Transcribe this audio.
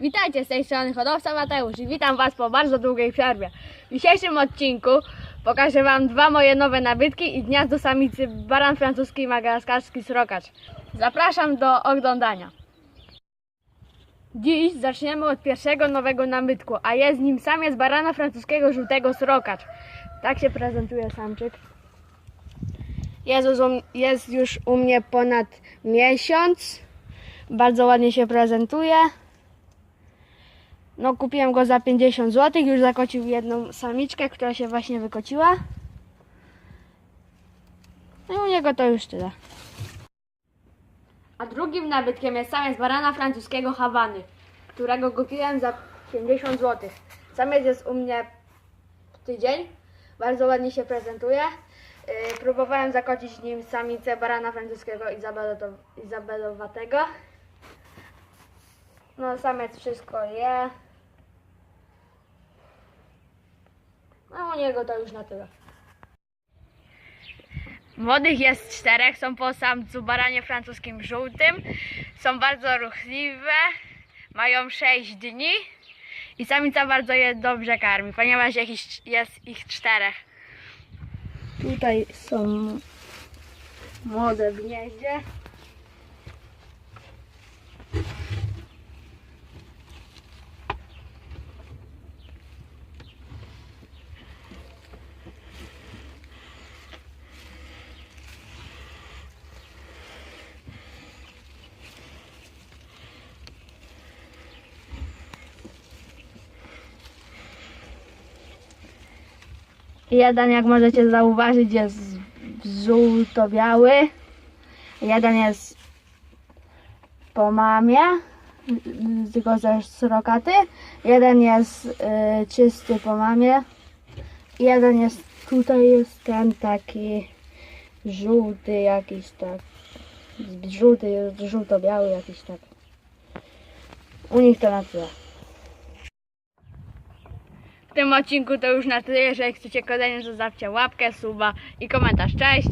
Witajcie z tej strony hodowca Mateusz i witam Was po bardzo długiej przerwie. W dzisiejszym odcinku pokażę Wam dwa moje nowe nabytki i gniazdo samicy baran francuski i madagaskarski srokacz. Zapraszam do oglądania. Dziś zaczniemy od pierwszego nowego nabytku, a jest nim samiec barana francuskiego żółtego srokacz. Tak się prezentuje samczyk. Jest już u mnie ponad miesiąc. Bardzo ładnie się prezentuje. No kupiłem go za 50 zł, już zakocił jedną samiczkę, która się właśnie wykociła. No i u niego to już tyle. A drugim nabytkiem jest samiec barana francuskiego Hawany, którego kupiłem za 50 zł. Samiec jest u mnie tydzień, bardzo ładnie się prezentuje. Yy, próbowałem zakocić nim samicę barana francuskiego izabelowatego. No samiec wszystko je. No u niego to już na tyle. Młodych jest czterech, są po samcu baranie francuskim żółtym. Są bardzo ruchliwe, mają 6 dni i samica bardzo je dobrze karmi, ponieważ jest ich czterech. Tutaj są młode w gnieździe. Jeden, jak możecie zauważyć, jest żółto-biały. Jeden jest po mamie, tylko też srokaty. Jeden jest y, czysty po mamie. Jeden jest, tutaj jest ten taki żółty jakiś tak. Żółty, żółto-biały jakiś tak. U nich to na tyle. Tym odcinku to już na tyle. Jeżeli chcecie kolejny, zostawcie łapkę, suba i komentarz. Cześć!